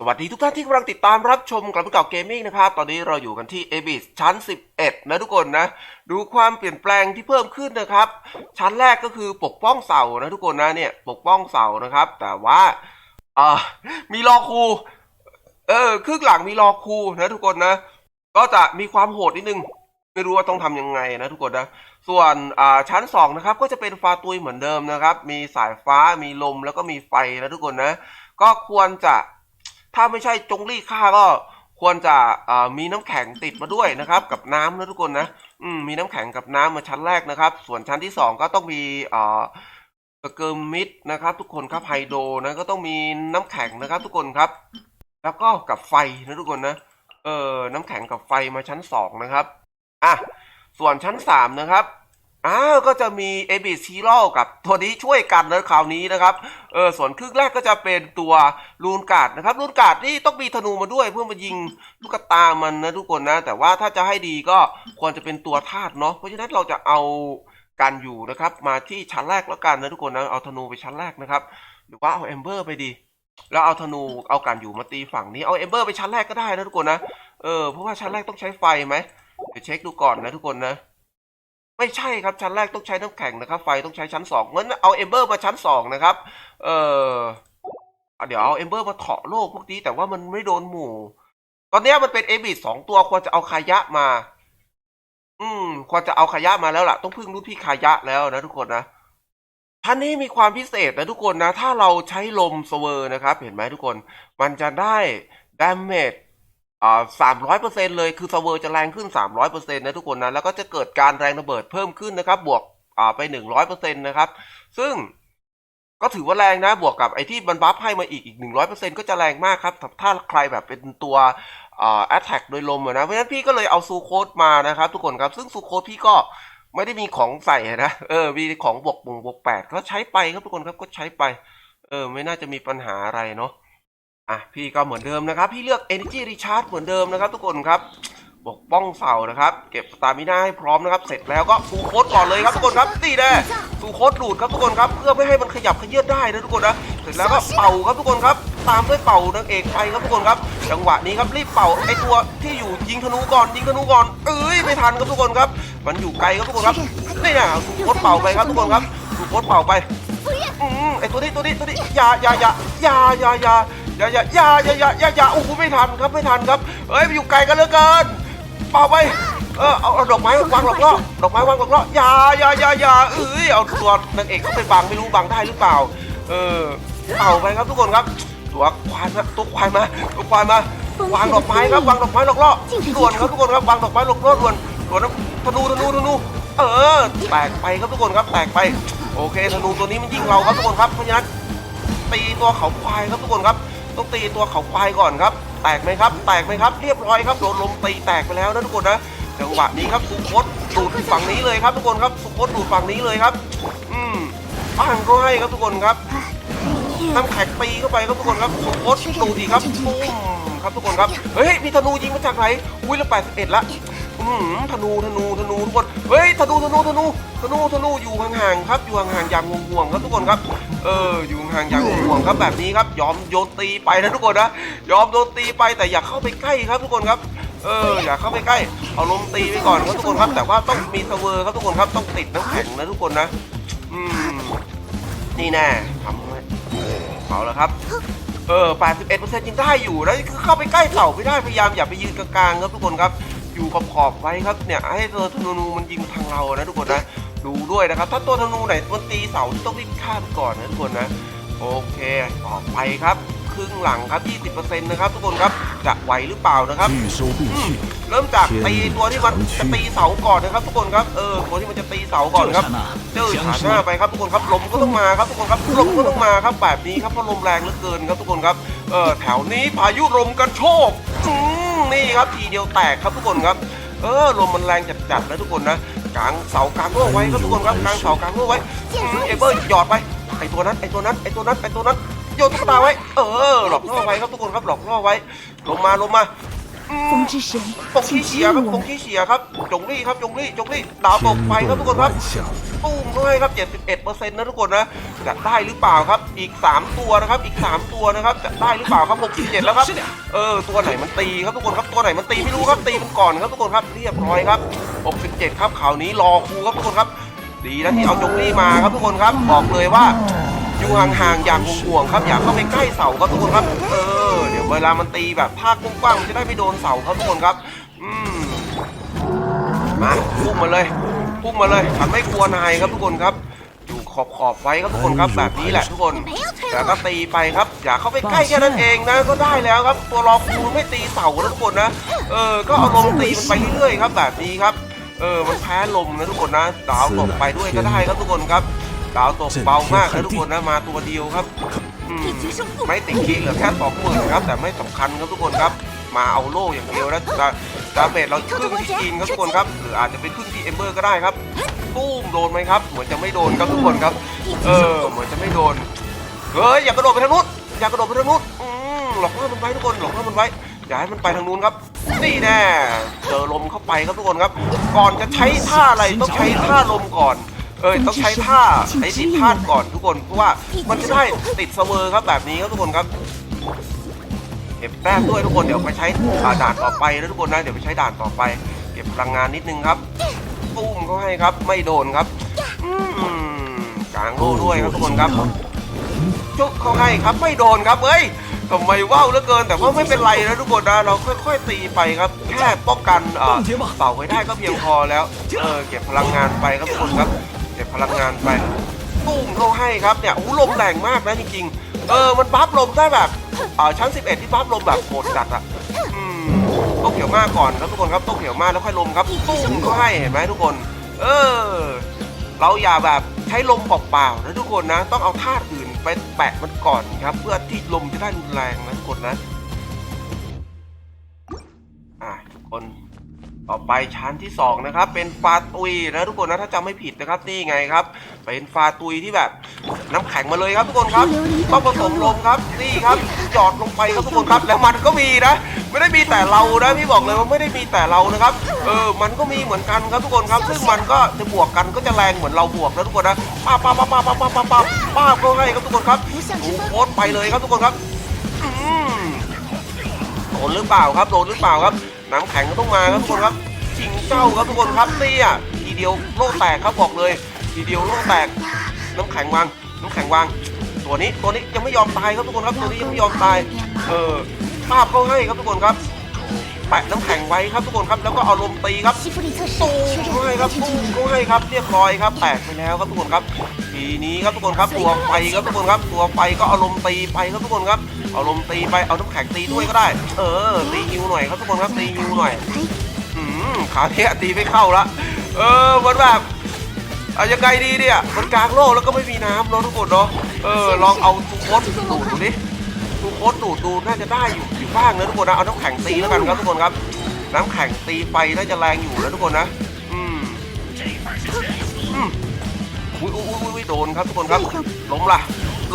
สวัสดีทุกท่านที่กำลังติดตามรับชมกลับมาเก่าเกมมิ่งนะครับ ตอนนี้เราอยู่กันที่ a b i s ชั้น 11 นะทุกคนนะ ดูความเปลี่ยนแปลงที่เพิ่มขึ้นนะครับ ชั้นแรกก็คือปกป้องเสานะทุกคนนะเนี่ย ปกป้องเสานะครับ แต่ว่าอ่ามีรอครูเออครึ่งหลังมีรอครูนะทุกคนนะ ก็จะมีความโหดนิดนึง ไม่รู้ว่าต้องทำยังไงนะทุกคนนะ ส่วนอ่าชั้นสองนะครับ ก็จะเป็นฟาตุยเหมือนเดิมนะครับ มีสายฟ้ามีลมแล้วก็มีไฟนะทุกคนนะ ก็ควรจะ ถ้าไม่ใช่จงรี่ฆ่าก็ควรจะมีน้ำแข็งติดมาด้วยนะครับ กับน้ำนะทุกคนนะมมีน้ำแข็งกับน้ำมาชั้นแรกนะครับ ส่วนชั้นที่สองก็ต้องมีอ่าเกิร์มิดนะครับ ทุกคนครับไฮโดรนะก็ต้องมีน้ำแข็งนะครับ ทุกคนครับ แล้วก็กับไฟนะทุกคนนะเออน้ำแข็งกับไฟมาชั้นสองนะครับอะส่วนชั้นสามนะครับ อ้าวก็จะมีเอบิซีโร่กับตัวนี้ช่วยกันในคราวนี้นะครับเออส่วนครึ่งแรกก็จะเป็นตัวลูนกาดนะครับลูนกาดนี่ต้องมีธนูมาด้วยเพื่อมายิงลูกตามันนะทุกคนนะ แต่ว่าถ้าจะให้ดีก็ควรจะเป็นตัวธาตุเนาะเพราะฉะนั้นเราจะเอาการอยู่นะครับ มาที่ชั้นแรกแล้วกันนะทุกคนนะเอาธนูไปชั้นแรกนะครับ หรือว่าเอาเอมเบอร์ไปดี แล้วเอาธนูเอาการอยู่มาตีฝั่งนี้เอาเอมเบอร์ไปชั้นแรกก็ได้นะทุกคนนะเออเพราะว่าชั้นแรกต้องใช้ไฟไหมเดี๋ยวเช็คดูก่อนนะทุกคนนะ ไม่ใช่ครับชั้นแรกต้องใช้น้ำแข็งนะครับ ไฟต้องใช้ชั้นสองงั้นเอาเอมเบอร์มาชั้นสองนะครับ เอออะเดี๋ยวเอาเอมเบอร์มาเถาะโลกพวกนี้แต่ว่ามันไม่โดนหมู่ ตอนนี้มันเป็นเอบิสสองตัวควรจะเอาคายะมา อืม ควรจะเอาคายะมาแล้วล่ะ ต้องพึ่งรุ่นพี่คายะแล้วนะทุกคนนะท่านนี้มีความพิเศษนะทุกคนนะ ถ้าเราใช้ลมสเวอร์นะครับ เห็นไหมทุกคน มันจะได้ดาเมจ สามร้อยเปอร์เซ็นเลยคือเซเวอร์จะแรงขึ้นสามร้อยเปอร์เซ็นนะทุกคนนะแล้วก็จะเกิดการแรงระเบิดเพิ่มขึ้นนะครับ บวกอ่าไปหนึ่งร้อยเปอร์เซ็นนะครับ ซึ่งก็ถือว่าแรงนะบวกกับไอ้ที่มันบัฟให้มาอีกอีกหนึ่งร้อยเปอร์เซ็นก็จะแรงมากครับ ถ้าใครแบบเป็นตัวอ่าแอตแทกโดยลมนะเพราะฉะนั้นพี่ก็เลยเอาซูโคดมานะครับทุกคนครับซึ่งซูโคดพี่ก็ไม่ได้มีของใส่นะเออมีของบวกบวกบวกแปดก็ใช้ไปครับทุกคนครับก็ใช้ไป เออไม่น่าจะมีปัญหาอะไรเนาะ อะพี่ก็เหมือนเดิมนะครับ พี่เลือก Energy Recharge เหมือนเดิมนะครับ ทุกคนครับปกป้องเสานะครับ เก็บสตามิน่าให้พร้อมนะครับ เสร็จแล้วก็สูโคดก่อนเลยครับทุกคนครับนี่แน่สูโคดดูดครับทุกคนครับ เพื่อไม่ให้มันขยับขยื่นได้นะทุกคนนะ เสร็จแล้วก็เป่าครับทุกคนครับ ตามด้วยเป่านางเอกไปครับทุกคนครับ จังหวะนี้ครับรีบเป่าไอตัวที่อยู่ยิงธนูก่อนยิงธนูก่อน เอ้ยไม่ทันครับทุกคนครับ มันอยู่ไกลครับทุกคนครับนี่นะสูโคดเป่าไปครับทุกคนครับสูโคดเป่าไป อืมไอตัวนี้ตัวนี้ตัวนี้อย่าอย่าอย่าอย่าอย่า อย่าอย่าอย่าอย่าอย่าอย่าอย่าโอ้โหไม่ทันครับไม่ทันครับเอ้ยมัอยู่ไกลกันเหลือเกินเปล่าไปเออเอาดอกไม้วางหลอกล่อดอกไม้วางหลอกล่ออย่าอย่าอย่าอย่าเอ้ยเอาตัวนางเอกเขาไปบังไม่รู้บังได้หรือเปล่า เออเป่าไปครับทุกคนครับ ตัวควายมาตัวควายมาตัวควายมาวางดอกไม้ครับวางดอกไม้หลอกล่อด่วนครับทุกคนครับวางดอกไม้หลอกล่อด่วนด่วนนะธนูธนูธนูเออแตกไปครับทุกคนครับแตกไป โอเคธนูตัวนี้มันยิงเราครับทุกคนครับเพราะงั้นตีตัวเขาควายครับทุกคนครับ ต้องตีตัวเขาควายก่อนครับ แตกไหมครับ แตกไหมครับ เรียบร้อยครับโดนลมตีแตกไปแล้วนะทุกคนนะจังหวะนี้ครับสุโคตดูดฝั่งนี้เลยครับ ทุกคนครับสุโคตดูดฝั่งนี้เลยครับ อืมปังก็ให้ครับทุกคนครับน้ำแข็งตีเข้าไปครับทุกคนครับสุโคตดูดอีกครับปุ้มครับทุกคนครับเฮ้ยมีธนูยิงมาจากไหนอุ้ยล้วแปดสิบเอ็ดละอืมธนูธนูธนูทุกคนเฮ้ยธนูธนูธนู ธนูธนูอยู่ห่างๆครับ อยู่ห่างๆอย่างห่วงๆครับทุกคนครับ เออ อยู่ห่างๆอย่างห่วงๆครับแบบนี้ครับ ยอมโยนตีไปนะทุกคนนะ ยอมโยนตีไปแต่อย่าเข้าไปใกล้ครับทุกคนครับ เออ อย่าเข้าไปใกล้ เอาลมตีไปก่อนครับทุกคนครับ แต่ว่าต้องมีเซเวอร์ครับทุกคนครับ ต้องติดน้ำแข็งนะทุกคนนะ อืม นี่แน่ทำไว้เอาละครับเออ 81%ยังได้อยู่นะคือเข้าไปใกล้เสาไม่ได้ พยายามอย่าไปยืนกลางๆครับทุกคนครับ อยู่ขอบๆไว้ครับเนี่ย ให้ตัวธนูมันยิงทางเรานะทุกคนนะ ดูด้วยนะครับ ถ้าตัวธนูไหนมันตีเสาต้องรีบข้ามก่อนนะทุกคนนะ โอเค ต่อไปครับครึ่งหลังครับ 20%นะครับทุกคนครับ จะไหวหรือเปล่านะครับ เริ่มจากตีตัวที่มันจะตีเสาก่อนนะครับ ทุกคนครับ เออ ตัวที่มันจะตีเสาก่อนครับ เจอขาหน้าไปครับทุกคนครับ ลมก็ต้องมาครับทุกคนครับ ลมก็ต้องมาครับแบบนี้ครับเพราะลมแรงเหลือเกินครับทุกคนครับ เออแถวนี้พายุลมกระโชกนี่ครับทีเดียวแตกครับทุกคนครับ เออลมมันแรงจัดๆนะทุกคนนะ กลางเสากลางรั้วไว้ครับทุกคนครับกลางเสากลางรั้วไว้อืมเอเบอร์หยอดไปไอตัวนั้นไอตัวนั้นไอตัวนั้นไอตัวนั้นโยนตุ๊กตาไว้ เออหลอกล่อไว้ครับทุกคนครับหลอกล่อไว้ลงมาลงมา ฟงชิเฉียนปกเฉียครับปกชิเฉียครับ จงลี่ครับจงลี่จงลี่ดาวตกไปครับทุกคนครับตุ้มเข้าให้ครับ 71%นะทุกคนนะจะได้หรือเปล่าครับ อีก 3 ตัวนะครับ อีก 3 ตัวนะครับ จะได้หรือเปล่าครับ67แล้วครับ เออ ตัวไหนมันตีครับทุกคนครับ ตัวไหนมันตีไม่รู้ครับ ตีมันก่อนครับทุกคนครับ เรียบร้อยครับ67ครับข่าวนี้รอครูครับทุกคนครับ ดีนะที่เอาจงลี่มาครับทุกคนครับ บอกเลยว่า อยู่ห่างๆอย่างห่วงๆครับอย่าเข้าไปใกล้เสาครับทุกคนครับเออเดี๋ยวเวลามันตีแบบภาคกว้างๆมันจะได้ไม่โดนเสาครับทุกคนครับอืมมาพุ่งมาเลยพุ่งมาเลยฉันไม่กลัวนายครับทุกคนครับ อยู่ขอบขอบๆไว้ครับทุกคนครับแบบนี้แหละทุกคนแต่ก็ตีไปครับอย่าเข้าไปใกล้แค่นั้นเองนะก็ได้แล้วครับ ตัวรอคูไม่ตีเสานะทุกคนนะเออก็เอาลมตีมันไปเรื่อยๆครับ แบบนี้ครับเออมันแพ้ลมนะทุกคนนะดาวตกไปด้วยก็ได้ครับทุกคนครับ ดาวตกเบามากนะทุกคนนะมาตัวเดียวครับอืมไม่ติดคีเหลือแค่สองหมื่นครับแต่ไม่สำคัญครับทุกคนครับ มาเอาโล่อย่างเดียวนะดาดาเมจเราครึ่งที่กินครับทุกคนครับหรืออาจจะเป็นครึ่งที่เอมเบอร์ก็ได้ครับตู้มโดนไหมครับเหมือนจะไม่โดนครับทุกคนครับ เออเหมือนจะไม่โดนเฮ้ยอย่ากระโดดไปทางนู้นอย่ากระโดดไปทางนู้นอืมหลอกล่อมันไว้ทุกคนหลอกล่อมันไว้อย่าให้มันไปทางนู้นครับนี่แน่เจอลมเข้าไปครับทุกคนครับ ก่อนจะใช้ท่าอะไรต้องใช้ท่าลมก่อน เออต้องใช้ท่าใช้ติดท่าก่อนทุกคนเพราะว่ามันจะได้ติดเสมอครับแบบนี้ครับทุกคนครับเก็บแต้มด้วยทุกคนเดี๋ยวไปใช้ด่านต่อไปนะทุกคนนะเดี๋ยวไปใช้ด่านต่อไป เก็บพลังงานนิดนึงครับปุ้มเขาให้ครับ ไม่โดนครับกลางโล่ด้วยครับทุกคนครับจุกเขาให้ครับไม่โดนครับเอ้ยทำไมว่าวเหลือเกิน แต่ว่าไม่เป็นไรนะทุกคนนะเราค่อยๆตีไปครับ แค่ป้องกันเออเป่าไว้ได้ก็เพียงพอแล้ว เออเก็บพลังงานไปครับทุกคนครับ เก็บพลังงานไปตุ้มเขาให้ครับเนี่ยโอ้โหลมแรงมากนะจริงๆ เออมันบัฟลมได้แบบอ่าชั้น 11 ที่บัฟลมแบบโหดจัดอะอืมต้องเขียวมากก่อนครับทุกคนครับต้องเขียวมากแล้วค่อยลมครับตุ้มเขาให้เห็นไหมทุกคน เออ เราอย่าแบบใช้ลมเปล่าๆนะทุกคนนะต้องเอาธาตุอื่นไปแปะมันก่อนครับ เพื่อที่ลมจะได้รุนแรงนะทุกคนนะอะทุกคน ต่อไปชั้นที่สองนะครับเป็นฟาตุยนะทุกคนนะถ้าจำไม่ผิดนะครับนี่ไงครับ เป็นฟาตุยที่แบบน้ำแข็งมาเลยครับทุกคนครับต้องผสมลมครับนี่ครับหยอดลงไปครับทุกคนครับแล้วมันก็มีนะ ไม่ได้มีแต่เรานะพี่บอกเลยว่าไม่ได้มีแต่เรานะครับเออมันก็มีเหมือนกันครับทุกคนครับ ซึ่งมันก็จะบวกกันก็จะแรงเหมือนเราบวกนะทุกคนนะป้าป้าป้าป้าป้าป้าป้าป้าป้าก็ให้ครับทุกคนครับดูโพสต์ไปเลยครับทุกคนครับโดนหรือเปล่าครับโดนหรือเปล่าครับ น้ำแข็งก็ต้องมาครับทุกคนครับชิงเจ้าครับทุกคนครับเนี่ยทีเดียวโล่แตกครับบอกเลย ทีเดียวโล่แตก น้ำแข็งวางน้ำแข็งวาง ตัวนี้ตัวนี้ยังไม่ยอมตายครับทุกคนครับตัวนี้ยังไม่ยอมตาย เออภาพเขาให้ครับทุกคนครับแปะน้ำแข็งไว้ครับทุกคนครับแล้วก็เอาลมตีครับตูมให้ครับตูมให้ครับเรียบร้อยครับแปะไปแล้วครับทุกคนครับ ทีนี้ครับทุกคนครับตัวไฟครับทุกคนครับตัวไฟก็อาลมณ์ตีไปครับทุกคนครับอาลมณ์ตีไปเอาน้ำแข็งตีด้วยก็ได้ เออตีฮิวหน่อยครับทุกคนครับตีฮิวหน่อยอืมขาเนี้ยตีไม่เข้าละเออมันแบบเอายังไงดีเนี่ยมันกลางโลกแล้วก็ไม่มีน้ำเนาะทุกคนเนาะเออลองเอาทูโคสดูดดูดิทูโคสดูดดูน่าจะได้อยู่อยู่บ้างนะทุกคนนะเอาน้ำแข็งตีแล้วกันครับทุกคนครับ น้ำแข็งตีไฟน่าจะแรงอยู่นะทุกคนนะอืมอืม อุ้ยอุ้ยอุ้ยอุ้ยโดนครับทุกคนครับ ลมล่ะ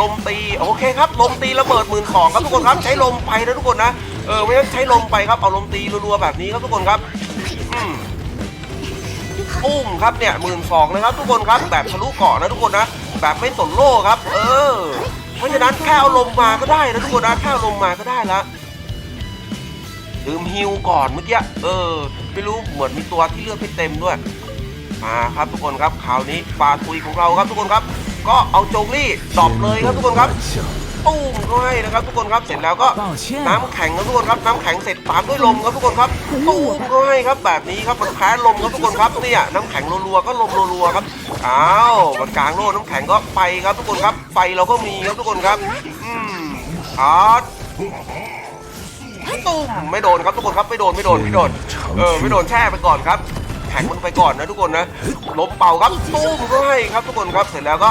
ลมตี โอเคครับ ลมตีระเบิดหมื่นสองครับทุกคนครับ ใช้ลมไปนะทุกคนนะ เออไม่ต้องใช้ลมไปครับ เอาลมตีรัวๆแบบนี้ครับทุกคนครับอืมอุ้มครับเนี่ยหมื่นสองนะครับ ทุกคนครับ แบบทะลุเกาะนะทุกคนนะ แบบไม่สนโล่ครับ เออ เพราะฉะนั้นแค่เอาลมมาก็ได้นะทุกคนนะ แค่เอาลมมาก็ได้ละดื่มฮิวก่อนเมื่อกี้ เออ ไม่รู้เหมือนมีตัวที่เลือดไม่เต็มด้วย มาครับทุกคนครับคราวนี้ปาคุยของเราครับทุกคนครับ ก็เอาโจกลี่ตอบเลยครับทุกคนครับตุ้มเข้าให้นะครับทุกคนครับเสร็จแล้วก็น้ำแข็งครับทุกคนครับน้ำแข็งเสร็จตามด้วยลมครับทุกคนครับตุ้มเข้าให้ครับแบบนี้ครับมันแพ้ลมครับทุกคนครับเนี่ยน้ำแข็งรัวๆก็ลมรัวๆครับอ้าวมันกลางโลน้ำแข็งก็ไปครับทุกคนครับไปเราก็มีครับทุกคนครับอืมอาร์ตตุ้มไม่โดนครับทุกคนครับไม่โดนไม่โดนไม่โดนเออไม่โดนแช่ไปก่อนครับ แข็งมันไปก่อนนะทุกคนนะลมเป่าครับตุ้มก็ให้ครับทุกคนครับเสร็จแล้วก็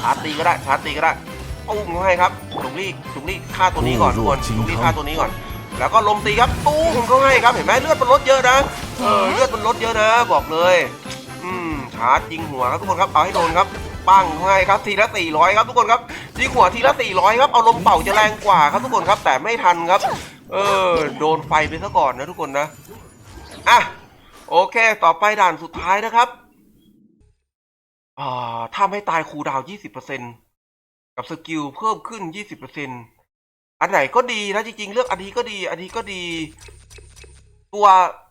ชาร์จตีก็ได้ชาร์จตีก็ได้ตุ้มก็ให้ครับจุกลี่จุกลี่ฆ่าตัวนี้ก่อนทุกคนจุกลี่ฆ่าตัวนี้ก่อน แล้วก็ลมตีครับตุ้มก็ให้ครับเห็นไหมเลือดมันลดเยอะนะเออเลือดมันลดเยอะนะบอกเลยอืมชาร์จยิงหัวครับทุกคนครับเอาให้โดนครับปั้งให้ครับทีละ400ครับทุกคนครับยิงหัวทีละ400ครับเอาลมเป่าจะแรงกว่าครับทุกคนครับแต่ไม่ทันครับเเออโดนไฟไปซะก่อนนะทุกคนนะอะ โอเค ต่อไปด่านสุดท้ายนะครับอ่าถ้าไม่ตายคูลดาวน์20%กับสกิลเพิ่มขึ้น20%อันไหนก็ดีนะจริงๆ เลือกอันนี้ก็ดี อันนี้ก็ดี ตัว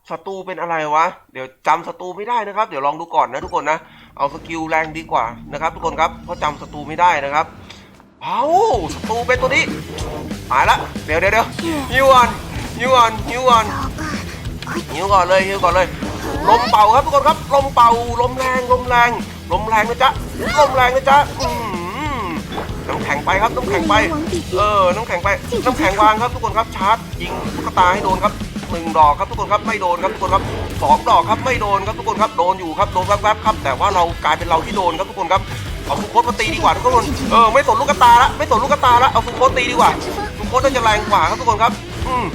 ศัตรูเป็นอะไรวะ เดี๋ยวจำศัตรูไม่ได้นะครับ เดี๋ยวลองดูก่อนนะทุกคนนะ เอาสกิลแรงดีกว่านะครับ ทุกคนครับ เพราะจำศัตรูไม่ได้นะครับ เอาศัตรูเป็นตัวนี้หายละ เดี๋ยวเดี๋ยวเดี๋ยวฮิวก่อนฮิวก่อนฮิวก่อนฮิวก่อนเลยฮิวก่อนเลย ลมเป่าครับทุกคนครับ ลมเป่า ลมแรง ลมแรง ลมแรงนะจ๊ะ ลมแรงนะจ๊ะอืมน้ำแข็งไปครับ น้ำแข็งไป เออ น้ำแข็งไป น้ำแข็งวางครับทุกคนครับ ชาร์จยิงตุ๊กตาให้โดนครับหนึ่งดอกครับทุกคนครับไม่โดนครับทุกคนครับสองดอกครับไม่โดนครับทุกคนครับโดนอยู่ครับโดนแวบๆครับ แต่ว่าเรากลายเป็นเราที่โดนครับทุกคนครับเอาสุโคตมาตีดีกว่าทุกคนเออไม่สนลูกตาละไม่สนลูกตาละเอาสุโคตตีดีกว่าสุโคตน่าจะแรงกว่าครับทุกคนครับ อืม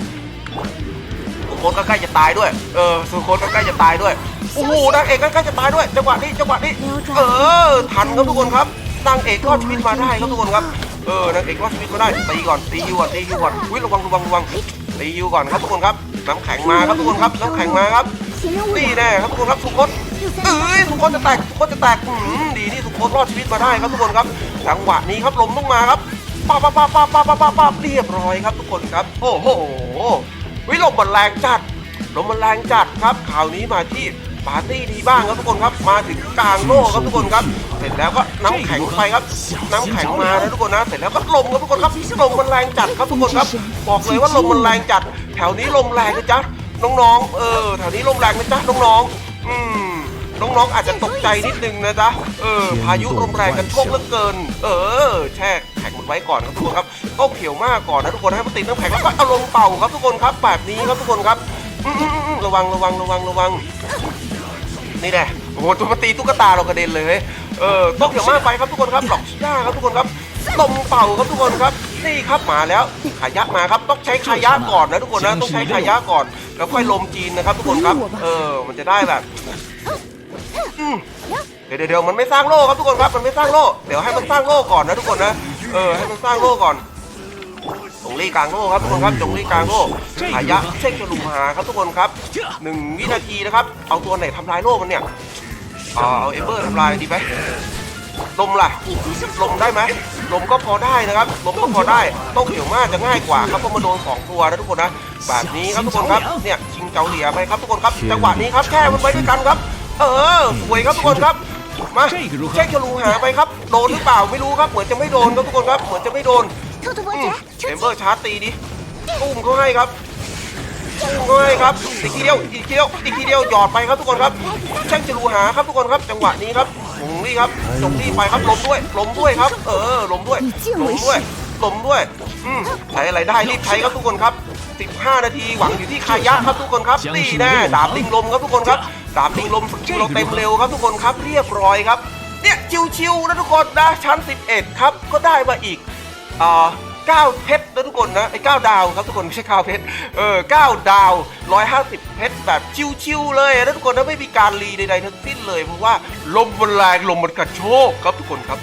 ตก็ใกล้จะตายด้วย เออสุโคตก็ใกล้จะตายด้วย โอ้โหนางเอกก็ใกล้จะตายด้วย จังหวะนี้ จังหวะนี้ เออ ทันครับทุกคนครับ นางเอกก็ชีวิตมาได้ครับทุกคนครับ เออนางเอกก็ชีวิตมาได้ ตีก่อน ตียูก่อน ตียูก่อนวิทยระวังระวังระวัง ตียูก่อนครับทุกคนครับ น้ำแข็งมาครับทุกคนครับ น้ำแข็งมาครับตีแน่ครับทุกคนครับสุโคตเอ้ยสุโคตจะแตกสุโคตจะแตกดีที่สุโคตรอดชีวิตมาได้ครับทุกคนครับ จังหวะนี้ครับลมต้องมาครับป้าป้าป้าป้าป้าป้าป้าเรียบร้อยครับทุกคนครับ โอ้โห วิลมมันแรงจัดลมมันแรงจัดครับข่าวนี้มาที่ปาร์ตี้ดีบ้างครับทุกคนครับ มาถึงกลางโลกครับทุกคนครับ เสร็จแล้วก็น้ำแข็งไปครับ น้ำแข็งมานะทุกคนนะ เสร็จแล้วก็ลมครับทุกคนครับลมมันแรงจัดครับทุกคนครับ บอกเลยว่าลมมันแรงจัด แถวนี้ลมแรงนะจ๊ะน้องๆ เออ แถวนี้ลมแรงนะจ๊ะน้องๆ อืมน้องๆ อาจจะตกใจนิดนึงนะจ๊ะ เออ พายุลมแรงกันโชคเหลือเกิน เออ แช่ ไว้ก่อนครับทุกคนครับก็เขียวมากก่อนนะทุกคนให้มันติดน้ำแข็งแล้วก็เอาลงเป่าครับทุกคนครับแบบนี้ครับทุกคนครับระวังระวังระวังระวัง นี่แน่โอ้โหตัวมันตีตุ๊กตาเรากระเด็นเลยเออต้องเขียวมากไปครับทุกคนครับหลอกย่าครับทุกคนครับลมเป่าครับทุกคนครับนี่ครับมาแล้วขายะมาครับต้องใช้ขายะก่อนนะทุกคนนะต้องใช้ขายะก่อน แล้วค่อยลมจีนนะครับ ทุกคนครับ เออมันจะได้แบบเดี๋ยวเดี๋ยวมันไม่สร้างโล่ครับทุกคนครับ มันไม่สร้างโล่เดี๋ยวให้มันสร้างโล่ก่อนนะทุกคนนะ เออให้มันสร้างโล่ก่อนจงรี่กลางโล่ครับทุกคนครับจงรี่กลางโล่ขายะเช็คจะลุมหาครับทุกคนครับหนึ่งวินาทีนะครับ เอาตัวไหนทำลายโล่มันเนี่ยเอาเอาเบอร์ทำลายดีไหมลมล่ะลมได้ไหมลมก็พอได้นะครับลมก็พอได้ต้องเขียวมากจะง่ายกว่าครับเพราะมันโดนสองตัวนะทุกคนนะแบบนี้ครับทุกคนครับเนี่ยชิงเจ้าเหลียไปครับทุกคนครับจังหวะนี้ครับแค่มันไปด้วยกันครับ เออสวยครับทุกคนครับ มาเช็คฉลูหาไปครับ โดนหรือเปล่าไม่รู้ครับ เหมือนจะไม่โดนครับทุกคนครับ เหมือนจะไม่โดนเอมเบอร์ชาร์จตีดิอุ้มเขาให้ครับเฮ้ยครับอีกทีเดียวอีกทีเดียวอีกทีเดียวหยอดไปครับทุกคนครับช่างจะรูหาครับทุกคนครับ จังหวะนี้ครับหงนี่ครับจงนี่ไปครับล้มด้วยล้มด้วยครับ เออล้มด้วยล้มด้วยล้มด้วยอืมใช้อะไรได้รีบใช้ครับทุกคนครับ 15 นาที หวังอยู่ที่คายะครับทุกคนครับนี่แน่ดาบลิงลมครับทุกคนครับดาบลิงลมสกิลเราเต็มเร็วครับทุกคนครับเรียบร้อยครับเนี่ยชิวๆนะทุกคนนะชั้น 11 ครับก็ได้มาอีกอ่าเก้าเพชรนะทุกคนนะไอ้เก้าดาวครับทุกคนไม่ใช่เก้าเพชรเออเก้าดาวร้อยห้าสิบเพชรแบบชิวๆเลยนะทุกคนนะไม่มีการรีใดๆทั้งสิ้นเลยเพราะว่าลมมันแรงลมมันกระโชกครับทุกคนครับ